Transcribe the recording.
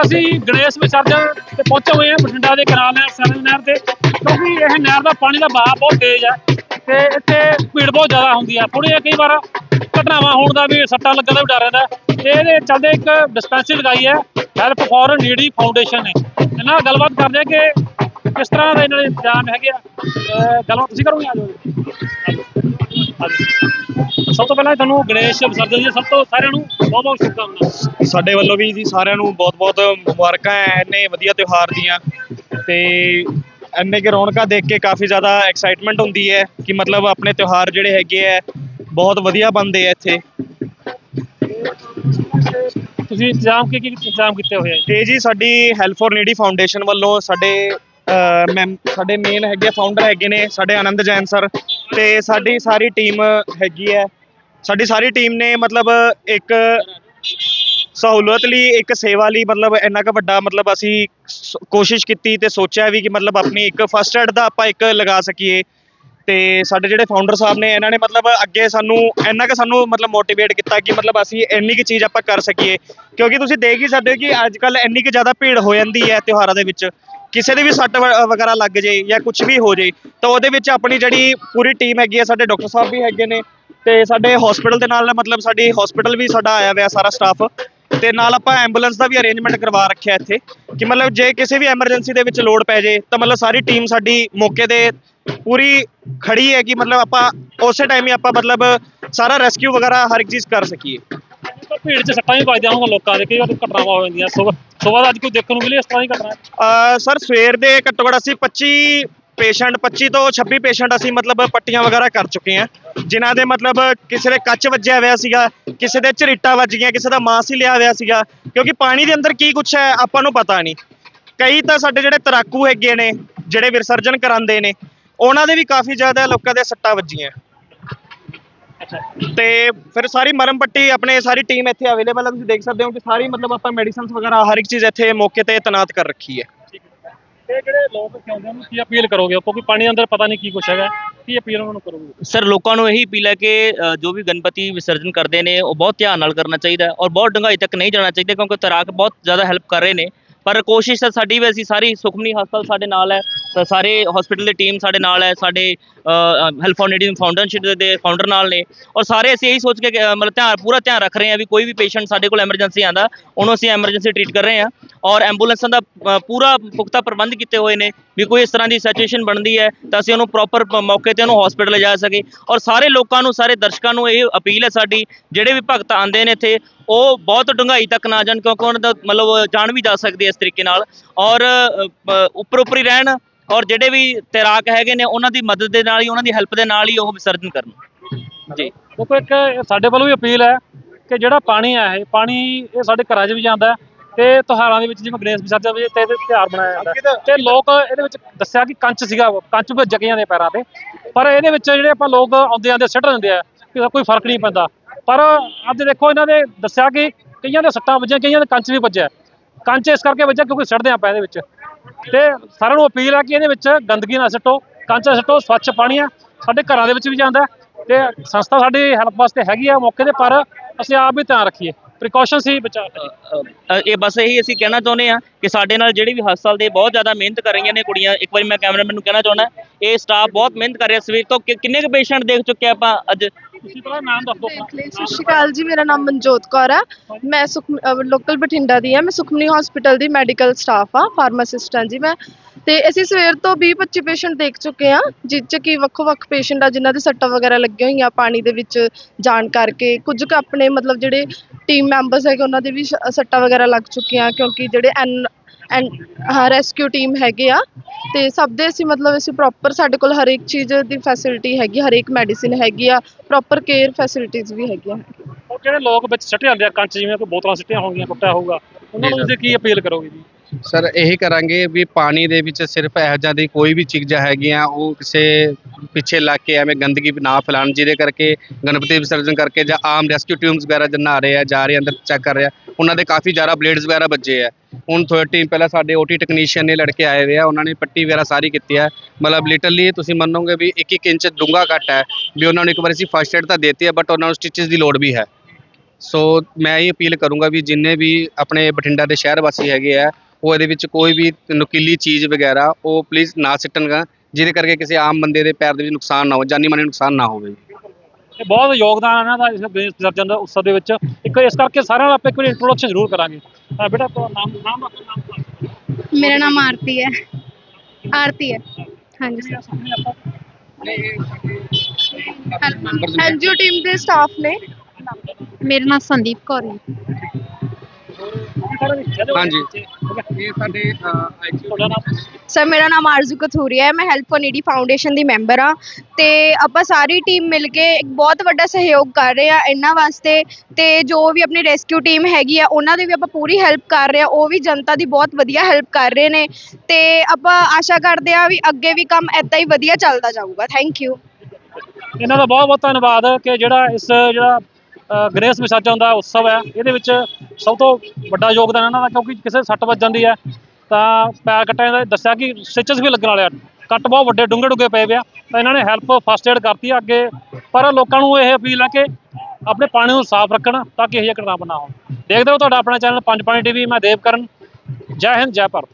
ਅਸੀਂ ਗਣੇਸ਼ ਵਿਸਰਜਨ ਤੇ ਪਹੁੰਚੇ ਹੋਏ ਹਾਂ ਬਠਿੰਡਾ ਦੇ ਕਨਾਲ ਨਹਿਰ ਸਰਵ ਨਹਿਰ ਤੇ, ਕਿਉਂਕਿ ਇਹ ਨਹਿਰ ਦਾ ਪਾਣੀ ਦਾ ਵਹਾਅ ਬਹੁਤ ਤੇਜ਼ ਹੈ ਤੇ ਇੱਥੇ ਭੀੜ ਬਹੁਤ ਜ਼ਿਆਦਾ ਹੁੰਦੀ ਹੈ ਥੋੜ੍ਹੀਆਂ ਕਈ ਵਾਰ ਘਟਨਾਵਾਂ ਹੋਣ ਦਾ ਵੀ ਸੱਟਾਂ ਲੱਗਣ ਦਾ ਵੀ ਡਰ ਰਹਿੰਦਾ। ਹੈ। ਤੇ ਇਹਦੇ ਚੱਲਦੇ ਇੱਕ ਡਿਸਪੈਂਸਰੀ ਲਗਾਈ ਹੈ ਹੈਲਪ ਫॉर ਨੀਡੀ ਫਾਊਂਡੇਸ਼ਨ ਨੇ। ਇਹਨਾਂ ਨਾਲ ਗੱਲਬਾਤ ਕਰਦੇ ਹਾਂ ਕਿ ਕਿਸ ਤਰ੍ਹਾਂ ਦਾ ਇਹਨਾਂ ਦੇ ਇੰਤਜ਼ਾਮ ਹੈਗੇ ਆ। ਗੱਲਬਾਤ ਤੁਸੀਂ ਕਰੋਗੇ? ਆ ਜਾਓ ਸਭ ਤੋਂ ਪਹਿਲਾਂ ਤੁਹਾਨੂੰ ਗਣੇਸ਼ ਵਿਸਰਜਨ ਦੀ ਸਭ ਤੋਂ ਸਾਰਿਆਂ ਨੂੰ ਬਹੁਤ ਬਹੁਤ ਸ਼ੁਭਕਾਮਨਾਵਾਂ। ਸਾਡੇ ਵੱਲੋਂ ਵੀ ਜੀ ਸਾਰਿਆਂ ਨੂੰ ਬਹੁਤ-ਬਹੁਤ ਮੁਬਾਰਕਾਂ ਹੈ ਇੰਨੇ ਵਧੀਆ ਤਿਉਹਾਰ ਦੀਆਂ। ਤੇ ਇੰਨੇ ਕਿ ਰੌਣਕਾਂ ਦੇਖ ਕੇ ਕਾਫੀ ਜ਼ਿਆਦਾ ਐਕਸਾਈਟਮੈਂਟ ਹੁੰਦੀ ਹੈ ਕਿ ਮਤਲਬ ਆਪਣੇ ਤਿਉਹਾਰ ਜਿਹੜੇ ਹੈਗੇ ਆ ਬਹੁਤ ਵਧੀਆ ਬਣਦੇ ਆ ਇੱਥੇ। ਤੁਸੀਂ ਇੰਤਜ਼ਾਮ ਕੀ ਕੀ ਇੰਤਜ਼ਾਮ ਕੀਤੇ ਹੋਏ ਆ? ਇਹ ਜੀ ਸਾਡੀ ਹੈਲਪ ਫॉर ਨੀਡੀ ਫਾਊਂਡੇਸ਼ਨ ਵੱਲੋਂ ਸਾਡੇ ਮੈਮ ਸਾਡੇ ਮੇਨ ਹੈਗੇ ਫਾਊਂਡਰ ਹੈਗੇ ਨੇ ਸਾਡੇ ਆਨੰਦ ਜੈਨ ਸਰ ਤੇ ਸਾਡੀ ਸਾਰੀ ਟੀਮ ਹੈਗੀ ਹੈ ਸਾਡੀ ਸਾਰੀ ਟੀਮ ਨੇ ਮਤਲਬ ਇੱਕ ਸਹੂਲਤ ਲਈ, ਇੱਕ ਸੇਵਾ ਲਈ, ਮਤਲਬ ਇੰਨਾ ਕੁ ਵੱਡਾ ਮਤਲਬ ਅਸੀਂ ਸ- ਕੋਸ਼ਿਸ਼ ਕੀਤੀ ਤੇ ਸੋਚਿਆ ਵੀ ਕਿ ਮਤਲਬ ਆਪਣੀ ਇੱਕ ਫਸਟ ਐਡ ਦਾ ਆਪਾਂ ਇੱਕ ਲਗਾ ਸਕੀਏ। ਤੇ ਸਾਡੇ ਜਿਹੜੇ ਫਾਊਂਡਰ ਸਾਹਿਬ ਨੇ, ਇਹਨਾਂ ਨੇ ਮਤਲਬ ਅੱਗੇ ਸਾਨੂੰ, ਇੰਨਾ ਕੁ ਸਾਨੂੰ ਮਤਲਬ ਮੋਟੀਵੇਟ ਕੀਤਾ ਕਿ ਮਤਲਬ ਅਸੀਂ ਇੰਨੀ ਕੁ ਚੀਜ਼ ਆਪਾਂ ਕਰ ਸਕੀਏ। ਕਿਉਂਕਿ ਤੁਸੀਂ ਦੇਖ ਹੀ ਸਕਦੇ ਹੋ ਕਿ ਅੱਜ ਕੱਲ ਇੰਨੀ ਕੁ ਜ਼ਿਆਦਾ ਭੀੜ ਹੋ ਜਾਂਦੀ ਹੈ ਤਿਉਹਾਰਾਂ ਦੇ ਵਿੱਚ। ਕਿਸੇ ਦੇ ਵੀ ਸੱਟ ਵ- ਵਗੈਰਾ ਲੱਗ ਜੇ ਜਾਂ ਕੁਝ ਵੀ ਹੋ ਜੇ, ਤਾਂ ਉਹਦੇ ਵਿੱਚ ਆਪਣੀ ਜਿਹੜੀ ਪੂਰੀ ਟੀਮ ਹੈਗੀ ਹੈ ਸਾਡੇ ਡਾਕਟਰ ਸਾਹਿਬ ਵੀ ਹੈਗੇ ਨੇ ਤੇ ਸਾਡੇ ਹਸਪੀਟਲ ਦੇ ਨਾਲ ਮਤਲਬ ਸਾਡੀ ਹਸਪੀਟਲ ਵੀ ਸਾਡਾ ਆਇਆ ਹੋਇਆ ਸਾਰਾ ਸਟਾਫ ਤੇ ਨਾਲ ਆਪਾਂ ਐਂਬੂਲੈਂਸ ਦਾ ਵੀ ਅਰੇਂਜਮੈਂਟ ਕਰਵਾ ਰੱਖਿਆ ਇੱਥੇ ਕਿ ਮਤਲਬ ਜੇ ਕਿਸੇ ਵੀ ਐਮਰਜੈਂਸੀ ਦੇ ਵਿੱਚ ਲੋੜ ਪੈ ਜੇ, ਤਾਂ ਮਤਲਬ ਸਾਰੀ ਟੀਮ ਸਾਡੀ ਮੌਕੇ ਤੇ ਪੂਰੀ ਖੜੀ ਹੈ ਕਿ ਮਤਲਬ ਆਪਾਂ ਉਸੇ ਟਾਈਮ ਹੀ ਆਪਾਂ ਮਤਲਬ ਸਾਰਾ ਰੈਸਕਿਊ ਵਗੈਰਾ ਹਰ ਇੱਕ ਚੀਜ਼ ਕਰ ਸਕੀਏ। ਤਾਂ ਭੀੜ 'ਚ ਸੱਟਾਂ ਵੀ ਵੱਜਦੀਆਂ ਹੋਣਗੀਆਂ ਲੋਕਾਂ ਦੇ, ਕਈ ਵਾਰ ਘਟਨਾਵਾਂ ਹੋ ਜਾਂਦੀਆਂ। ਸਵੇਰ ਸਵੇਰ ਦਾ ਅੱਜ ਕੋਈ ਦੇਖਣ ਨੂੰ ਮਿਲੀ ਇਸ ਤਰ੍ਹਾਂ ਦੀ ਘਟਨਾ? ਅਹ ਸਰ, ਸਵੇਰ ਦੇ ਘੱਟੋ ਘੱਟ ਅਸੀਂ 25 ਪੇਸ਼ੈਂਟ 25 ਤੋਂ 26 ਪੇਸ਼ੈਂਟ ਅਸੀਂ ਮਤਲਬ ਪੱਟੀਆਂ ਵਗੈਰਾ ਕਰ ਚੁੱਕੇ ਹਾਂ। ਜਿਨ੍ਹਾਂ ਦੇ ਮਤਲਬ ਕਿਸੇ ਦੇ ਕੱਚ ਵੱਜਿਆ ਹੋਇਆ ਸੀਗਾ, ਕਿਸੇ ਦੇ ਝਰੀਟਾਂ ਵੱਜ ਗਈਆਂ, ਕਿਸੇ ਦਾ ਮਾਸ ਹੀ ਲਿਆ ਹੋਇਆ ਸੀਗਾ। ਕਿਉਂਕਿ ਪਾਣੀ ਦੇ ਅੰਦਰ ਕੀ ਕੁਛ ਹੈ, ਆਪਾਂ ਨੂੰ ਪਤਾ ਨਹੀਂ। ਕਈ ਤਾਂ ਸਾਡੇ ਜਿਹੜੇ ਤਰਾਕੂ ਹੈਗੇ ਨੇ, ਜਿਹੜੇ ਵਿਸਰਜਨ ਕਰਾਉਂਦੇ ਨੇ, ਉਹਨਾਂ ਦੇ ਵੀ ਕਾਫੀ ਜ਼ਿਆਦਾ ਲੋਕਾਂ ਦੇ ਸੱਟਾਂ ਵੱਜੀਆਂ। ਤੇ ਫਿਰ ਸਾਰੀ ਮਰਮ ਪੱਟੀ ਆਪਣੇ ਸਾਰੀ ਟੀਮ ਇੱਥੇ ਅਵੇਲੇਬਲ ਹੈ ਤੁਸੀਂ ਦੇਖ ਸਕਦੇ ਹੋ ਕਿ ਸਾਰੀ ਮਤਲਬ ਆਪਾਂ ਮੈਡੀਸਿਨਸ ਵਗੈਰਾ ਹਰ ਇੱਕ ਚੀਜ਼ ਇੱਥੇ ਮੌਕੇ ਤੇ ਤੈਨਾਤ ਕਰ ਰੱਖੀ ਹੈ। ਇਹ ਜਿਹੜੇ ਲੋਕ ਚਾਹੁੰਦੇ ਨੂੰ ਕੀ ਅਪੀਲ ਕਰੋਗੇ ਕਿਉਂਕਿ ਪਾਣੀ ਅੰਦਰ ਪਤਾ ਨਹੀਂ ਕੀ ਕੁਛ ਹੈਗਾ ਕੀ ਅਪੀਲ ਉਹਨਾਂ ਨੂੰ ਕਰੋਗੇ? ਸਰ ਲੋਕਾਂ ਨੂੰ ਇਹੀ ਅਪੀਲ ਹੈ ਕਿ ਜੋ ਵੀ ਗਣਪਤੀ ਵਿਸਰਜਨ ਕਰਦੇ ਨੇ ਉਹ ਬਹੁਤ ਧਿਆਨ ਨਾਲ ਕਰਨਾ ਚਾਹੀਦਾ ਹੈ ਔਰ ਬਹੁਤ ਡੂੰਘਾਈ ਤੱਕ ਨਹੀਂ ਜਾਣਾ ਚਾਹੀਦਾ ਕਿਉਂਕਿ ਤੈਰਾਕ ਬਹੁਤ ਜ਼ਿਆਦਾ ਹੈਲਪ ਕਰ ਰਹੇ ਨੇ। ਪਰ ਕੋਸ਼ਿਸ਼ ਤਾਂ ਸਾਡੀ ਵੀ ਅਸੀਂ ਸਾਰੀ ਸੁਖਮਨੀ ਹਸਪਤਾਲ ਸਾਡੇ ਨਾਲ ਹੈ ਸ- ਸਾਰੇ ਹਸਪੀਟਲ ਦੀ ਟੀਮ ਸਾਡੇ ਨਾਲ ਹੈ ਸਾਡੇ ਹੈਲਪ ਫਾਊਂਡੇਸ਼ਨ ਫਾਊਂਡਰਸ਼ਿਪ ਦੇ ਫਾਊਂਡਰ ਨਾਲ ਨੇ। ਔਰ ਸਾਰੇ ਅਸੀਂ ਇਹੀ ਸੋਚ ਕੇ ਕਿ, ਅ, ਮਤਲਬ ਧਿਆਨ ਪੂਰਾ ਧਿਆਨ ਰੱਖ ਰਹੇ ਹਾਂ ਵੀ ਕੋਈ ਵੀ ਪੇਸ਼ੈਂਟ ਸਾਡੇ ਕੋਲ ਐਮਰਜੈਂਸੀ ਆਂਦਾ ਉਹਨੂੰ ਅਸੀਂ ਐਮਰਜੈਂਸੀ ਟ੍ਰੀਟ ਕਰ ਰਹੇ ਹਾਂ। ਔਰ ਐਂਬੂਲੈਂਸਾਂ ਦਾ ਅ, ਪੂਰਾ ਪੁਖਤਾ ਪ੍ਰਬੰਧ ਕੀਤੇ ਹੋਏ ਨੇ ਵੀ ਕੋਈ ਇਸ ਤਰ੍ਹਾਂ ਦੀ ਸਿਚੁਏਸ਼ਨ ਬਣਦੀ ਹੈ ਤਾਂ ਅਸੀਂ ਉਹਨੂੰ ਪ੍ਰੋਪਰ ਮੌਕੇ ਤੇ ਉਹਨੂੰ ਹਸਪੀਟਲ ਲਿਜਾ ਸਕੇ ਔਰ ਸਾਰੇ ਲੋਕਾਂ ਨੂੰ ਸਾਰੇ ਦਰਸ਼ਕਾਂ ਨੂੰ ਇਹ ਅਪੀਲ ਹੈ ਸਾਡੀ ਜਿਹੜੇ ਵੀ ਭਗਤ ਆਉਂਦੇ ਨੇ ਇੱਥੇ ਉਹ ਬਹੁਤ ਡੂੰਘਾਈ ਤੱਕ ਨਾ ਜਾਣ ਕਿਉਂਕਿ ਉਹਨਾਂ ਦਾ ਮਤਲਬ ਜਾਣ ਵੀ ਜਾ ਸਕਦੀ ਹੈ ਇਸ ਤਰੀਕੇ ਨਾਲ। ਔਰ ਅ, ਉੱਪਰ ਉੱਪਰ ਹੀ ਰਹਿਣ ਔਰ ਜਿਹੜੇ ਵੀ ਤੈਰਾਕ ਹੈਗੇ ਨੇ, ਉਹਨਾਂ ਦੀ ਮਦਦ ਦੇ ਨਾਲ ਹੀ, ਉਹਨਾਂ ਦੀ ਹੈਲਪ ਦੇ ਨਾਲ ਹੀ ਉਹ ਵਿਸਰਜਨ ਕਰਨ। ਜੀ। ਦੇਖੋ, ਇੱਕ ਸਾਡੇ ਵੱਲੋਂ ਵੀ ਅਪੀਲ ਹੈ ਕਿ ਜਿਹੜਾ ਪਾਣੀ ਹੈ ਇਹ, ਪਾਣੀ ਇਹ ਸਾਡੇ ਘਰਾਂ 'ਚ ਵੀ ਜਾਂਦਾ ਹੈ ਤੇ ਤਿਉਹਾਰਾਂ ਦੇ ਵਿੱਚ, ਜਿਵੇਂ ਗਣੇਸ਼ ਵਿਸਰਜਨ ਵੀ ਤੇ ਇਹਦੇ ਤਿਉਹਾਰ ਮਨਾਇਆ ਜਾਂਦਾ ਹੈ। ਤੇ ਲੋਕ ਇਹਦੇ ਵਿੱਚ ਦੱਸਿਆ ਕਿ ਕੰਚ ਸੀਗਾ ਕੰਚ ਵੀ ਜਗੀਆਂ ਦੇ ਪੈਰਾਂ ਤੇ। ਪਰ ਇਹਦੇ ਵਿੱਚ ਜਿਹੜੇ ਆਪਾਂ ਲੋਕ ਆਉਂਦੇ ਆਂਦੇ ਸਿੱਟ ਦਿੰਦੇ ਆ ਕੋਈ ਫ਼ਰਕ ਨਹੀਂ ਪੈਂਦਾ। ਪਰ ਅੱਜ ਦੇਖੋ, ਇਹਨਾਂ ਨੇ ਦੱਸਿਆ ਕਿ ਕਈਆਂ ਦੇ ਸੱਟਾਂ ਵੱਜੀਆਂ, ਕਈਆਂ ਦੇ ਕੰਚ ਵੀ ਵੱਜਿਆ। ਕੰਚ ਇਸ ਕਰਕੇ ਵੱਜਿਆ ਕਿਉਂਕਿ ਸਿੱਟਦੇ ਆਪਾਂ ਇਹਦੇ ਵਿੱਚ। ਤੇ ਸਾਰਿਆਂ ਨੂੰ ਅਪੀਲ ਹੈ ਕਿ ਇਹਦੇ ਵਿੱਚ ਗੰਦਗੀ ਨਾ ਸਿੱਟੋ, ਕੰਚ ਨਾ ਸਿੱਟੋ, ਸਵੱਛ ਪਾਣੀ ਆ, ਸਾਡੇ ਘਰਾਂ ਦੇ ਵਿੱਚ ਵੀ ਜਾਂਦਾ ਤੇ ਸੰਸਥਾ ਸਾਡੀ ਹੈਲਪ ਵਾਸਤੇ ਹੈਗੀ ਆ ਮੌਕੇ ਤੇ, ਪਰ ਅਸੀਂ ਆਪ ਵੀ ਧਿਆਨ ਰੱਖੀਏ ਪ੍ਰੀਕਾਸ਼ਨ ਸੀ ਬਚਾਅ ਕਰੀਏ। ਇਹ ਬਸ ਇਹੀ ਅਸੀਂ ਕਹਿਣਾ ਚਾਹੁੰਦੇ ਆ ਕਿ ਸਾਡੇ ਨਾਲ ਜਿਹੜੇ ਵੀ ਹਸਪਤਾਲ ਦੇ ਬਹੁਤ ਜ਼ਿਆਦਾ ਮਿਹਨਤ ਕਰ ਰਹੀਆਂ ਨੇ ਕੁੜੀਆਂ, ਇੱਕ ਵਾਰੀ ਮੈਂ ਕੈਮਰਾਮੈਨ ਨੂੰ ਕਹਿਣਾ ਚਾਹੁੰਦਾ, ਇਹ ਸਟਾਫ ਬਹੁਤ ਮਿਹਨਤ ਕਰ ਰਿਹਾ ਸਵੇਰ ਤੋਂ ਕਿੰਨੇ ਕੁ ਪੇਸ਼ੈਂਟ ਦੇਖ ਚੁੱਕੇ ਆਪਾਂ ਅੱਜ? ਤੁਸੀਂ ਪਹਿਲਾਂ ਨਾਮ ਦੱਸ ਦਿਓ ਆਪਣਾ। ਸਤਿ ਸ਼੍ਰੀ ਅਕਾਲ ਜੀ ਮੇਰਾ ਨਾਮ ਮਨਜੋਤ ਕੌਰ ਹੈ ਮੈਂ ਸੁਖ ਲੋਕਲ ਬਠਿੰਡਾ ਦੀ ਹਾਂ ਮੈਂ ਸੁਖਮਨੀ ਹਸਪੀਟਲ ਦੀ ਮੈਡੀਕਲ ਸਟਾਫ ਆ ਫਾਰਮਾਸਿਸਟ ਹਾਂ ਜੀ ਮੈਂ। ਤੇ ਅਸੀਂ ਸਵੇਰ ਤੋਂ 20 25 ਪੇਸ਼ੈਂਟ ਦੇਖ ਚੁੱਕੇ ਹਾਂ ਜਿਸ 'ਚ ਕਿ ਵੱਖੋ ਵੱਖ ਪੇਸ਼ੈਂਟ ਆ ਜਿਨ੍ਹਾਂ ਦੇ ਸੱਟਾਂ ਵਗੈਰਾ ਲੱਗੀਆਂ ਹੋਈਆਂ ਪਾਣੀ ਦੇ ਵਿੱਚ ਜਾਣ ਕਰਕੇ। ਕੁਝ ਕੁ ਆਪਣੇ ਮਤਲਬ ਜਿਹੜੇ ਟੀਮ ਮੈਂਬਰਸ ਹੈਗੇ ਉਹਨਾਂ ਦੇ ਵੀ ਸ- ਸੱਟਾਂ ਵਗੈਰਾ ਲੱਗ ਚੁੱਕੀਆਂ ਕਿਉਂਕਿ ਜਿਹੜੇ ਐਨ ਐਨ ਹਾਂ ਰੈਸਕਿਊ ਟੀਮ ਹੈਗੇ ਆ। ਤੇ ਸਭ ਦੇ ਅਸੀਂ ਮਤਲਬ ਅਸੀਂ ਪ੍ਰੋਪਰ ਸਾਡੇ ਕੋਲ ਹਰ ਇੱਕ ਚੀਜ਼ ਦੀ ਫੈਸਿਲਿਟੀ ਹੈਗੀ ਹਰ ਮੈਡੀਸਿਨ ਹੈਗੀ ਆ ਪ੍ਰੋਪਰ ਕੇਅਰ ਫੈਸਿਲਿਟੀਜ਼ ਵੀ ਹੈਗੀਆਂ। ਉਹ ਜਿਹੜੇ ਲੋਕ ਵਿੱਚ ਸਿੱਟ ਜਾਂਦੇ ਆ, ਕੰਚ ਜਿਵੇਂ ਕੋਈ ਬੋਤਲਾਂ ਸਿੱਟੀਆਂ ਹੋਣਗੀਆਂ ਟੁੱਟਿਆ ਹੋਊਗਾ। ਉਹਨਾਂ ਨੂੰ ਤੁਸੀਂ ਕੀ ਅਪੀਲ ਕਰੋਗੇ ਜੀ? ਸਰ ਇਹੀ ਕਰਾਂਗੇ ਵੀ ਪਾਣੀ ਦੇ ਵਿੱਚ ਸਿਰਫ ਇਹੋ ਜਿਹਾ ਦੀ ਕੋਈ ਵੀ ਚੀਜ਼ਾਂ ਹੈਗੀਆਂ ਉਹ ਕਿਸੇ ਪਿੱਛੇ ਲੱਗ ਕੇ ਐਵੇਂ ਗੰਦਗੀ ਨਾ ਫੈਲਾਉਣ ਜਿਹਦੇ ਕਰਕੇ ਗਣਪਤੀ ਵਿਸਰਜਨ ਕਰਕੇ ਜਾਂ ਆਮ ਰੈਸਕਿਊ ਟੀਮਸ ਵਗੈਰਾ ਜਨ ਨਹਾ ਰਹੇ ਆ ਜਾ ਰਹੇ ਆ, ਅੰਦਰ ਚੈੱਕ ਕਰ ਰਹੇ ਆ ਉਹਨਾਂ ਦੇ ਕਾਫੀ ਜ਼ਿਆਦਾ ਬਲੇਡਸ ਵਗੈਰਾ ਵੱਜੇ ਆ। ਹੁਣ ਥੋੜੀ ਟੀਮ ਪਹਿਲਾਂ ਸਾਡੇ ਓਟੀ ਟੈਕਨੀਸ਼ੀਅਨ ਨੇ ਲੜਕੇ ਆਏ ਹੋਏ ਆ ਉਹਨਾਂ ਨੇ ਪੱਟੀ ਵਗੈਰਾ ਸਾਰੀ ਕੀਤੀ ਹੈ ਮਤਲਬ ਲਿਟਰਲੀ ਤੁਸੀਂ ਮੰਨੋਗੇ ਵੀ 1-1 ਇੰਚ ਡੂੰਘਾ ਕੱਟ ਹੈ ਵੀ ਉਹਨਾਂ ਨੂੰ ਇੱਕ ਵਾਰ ਅਸੀਂ ਫਸਟ ਏਡ ਤਾਂ ਦਿੱਤੀ ਹੈ ਬਟ ਉਹਨਾਂ ਨੂੰ ਸਟਿਚਸ ਦੀ ਲੋੜ ਵੀ ਹੈ। ਸੋ ਮੈਂ ਇਹ ਅਪੀਲ ਕਰੂੰਗਾ ਵੀ ਜਿੰਨੇ ਵੀ ਆਪਣੇ ਬਠਿੰਡਾ ਦੇ ਸ਼ਹਿਰ ਵਾਸੀ ਹੈਗੇ ਆ ਉਹ ਇਹਦੇ ਵਿੱਚ ਕੋਈ ਵੀ ਨੁਕੀਲੀ ਚੀਜ਼ ਵਗੈਰਾ ਉਹ ਪਲੀਜ਼ ਨਾ ਸਿੱਟਣਗਾ ਜਿਹਦੇ ਕਰਕੇ ਕਿਸੇ ਆਮ ਬੰਦੇ ਦੇ ਪੈਰ ਦੇ ਵਿੱਚ ਨੁਕਸਾਨ ਨਾ ਹੋ ਜਾਨੀ ਮਾਨੀ ਨੁਕਸਾਨ ਨਾ ਹੋਵੇ। ਇਹ ਬਹੁਤ ਯੋਗਦਾਨ ਹੈ ਇਹਨਾਂ ਦਾ ਇਸ ਗਣੇਸ਼ ਵਿਸਰਜਨ ਦਾ ਉਤਸਵ ਦੇ ਵਿੱਚ। ਇੱਕ ਇਸ ਕਰਕੇ ਸਾਰਿਆਂ ਦਾ ਆਪਾਂ ਇੱਕ ਵਾਰੀ ਇੰਟਰੋਡਕਸ਼ਨ ਜ਼ਰੂਰ ਕਰਾਂਗੇ। ਅਹ ਬੇਟਾ ਤੁਹਾਡਾ ਨਾਮ ਨਾਮ ਆਪਣਾ ਨਾਮ ਦੱਸੋ। ਮੇਰਾ ਨਾਮ ਆਰਤੀ ਹੈ। ਆਰਤੀ ਹੈ। ਹਾਂਜੀ ਜੀ, ਸਾਹਮਣੇ ਆਪਾਂ ਐਨਜੀਓ ਟੀਮ ਦੇ ਸਟਾਫ ਨੇ। ਮੇਰਾ ਨਾਮ ਸੰਦੀਪ ਕੌਰ ਹੈ। ਹਾਂਜੀ। ਇਹ ਸਾਡੇ ਸਰ ਮੇਰਾ ਨਾਮ ਆਰਜ਼ੂ ਕਥੂਰੀਆ ਹੈ ਮੈਂ ਹੈਲਪ ਫॉर ਨੀਡੀ ਫਾਊਂਡੇਸ਼ਨ ਦੀ ਮੈਂਬਰ ਆ ਤੇ ਆਪਾਂ ਸਾਰੀ ਟੀਮ ਮਿਲ ਕੇ ਇੱਕ ਬਹੁਤ ਵੱਡਾ ਸਹਿਯੋਗ ਕਰ ਰਹੇ ਆ ਇਹਨਾਂ ਵਾਸਤੇ। ਤੇ ਜੋ ਵੀ ਆਪਣੀ ਰੈਸਕਿਊ ਟੀਮ ਹੈਗੀ ਆ ਉਹਨਾਂ ਦੀ ਵੀ ਆਪਾਂ ਪੂਰੀ ਹੈਲਪ ਕਰ ਰਹੇ ਆ ਉਹ ਵੀ ਜਨਤਾ ਦੀ ਬਹੁਤ ਵਧੀਆ ਹੈਲਪ ਕਰ ਰਹੇ ਨੇ। ਤੇ ਆਪਾਂ ਆਸ਼ਾ ਕਰਦੇ ਆ ਵੀ ਅੱਗੇ ਵੀ ਕੰਮ ਏਦਾਂ ਹੀ ਵਧੀਆ ਚੱਲਦਾ ਜਾਊਗਾ। ਥੈਂਕ ਯੂ ਇਹਨਾਂ ਦਾ ਬਹੁਤ ਬਹੁਤ ਧੰਨਵਾਦ ਕਿ ਜਿਹੜਾ ਇਸ ਜਿਹੜਾ ਗ੍ਰੇਸ ਗਣੇਸ਼ ਦਾ ਉਤਸਵ ਹੈ। ਇਹਦੇ ਵਿੱਚ ਸਭ ਤੋਂ ਵੱਡਾ ਯੋਗਦਾਨ ਇਹਨਾਂ ਦਾ ਕਿਉਂਕਿ ਕਿਸੇ ਸੱਟ ਵੱਜ ਜਾਂਦੀ ਹੈ, ਤਾਂ ਪੈਰ ਕੱਟਿਆ ਜਾਂਦਾ ਦੱਸਿਆ ਕਿ ਸਟਿਚਸ ਵੀ ਲੱਗਣ ਵਾਲੇ ਆ ਕੱਟ ਬਹੁਤ ਵੱਡੇ ਡੂੰਘੇ ਡੂੰਘੇ ਪਏ ਪਿਆ ਤਾਂ ਇਹਨਾਂ ਨੇ ਹੈਲਪ ਫਸਟ ਏਡ ਕਰਤੀ ਆ ਅੱਗੇ। ਪਰ ਲੋਕਾਂ ਨੂੰ ਇਹ ਅਪੀਲ ਹੈ ਕਿ ਆਪਣੇ ਪਾਣੀ ਨੂੰ ਸਾਫ਼ ਰੱਖਣ ਤਾਂ ਕਿ ਇਹ ਜਿਹੇ ਘਟਨਾਵਾਂ ਨਾ ਹੋਣ। ਦੇਖਦੇ ਹੋ ਤੁਹਾਡਾ ਆਪਣਾ ਚੈਨਲ ਪੰਜ ਪਾਣੀ ਟੀਵੀ, ਮੈਂ ਦੇਵ ਕਰਨ। ਜੈ ਹਿੰਦ, ਜੈ ਭਾਰਤ।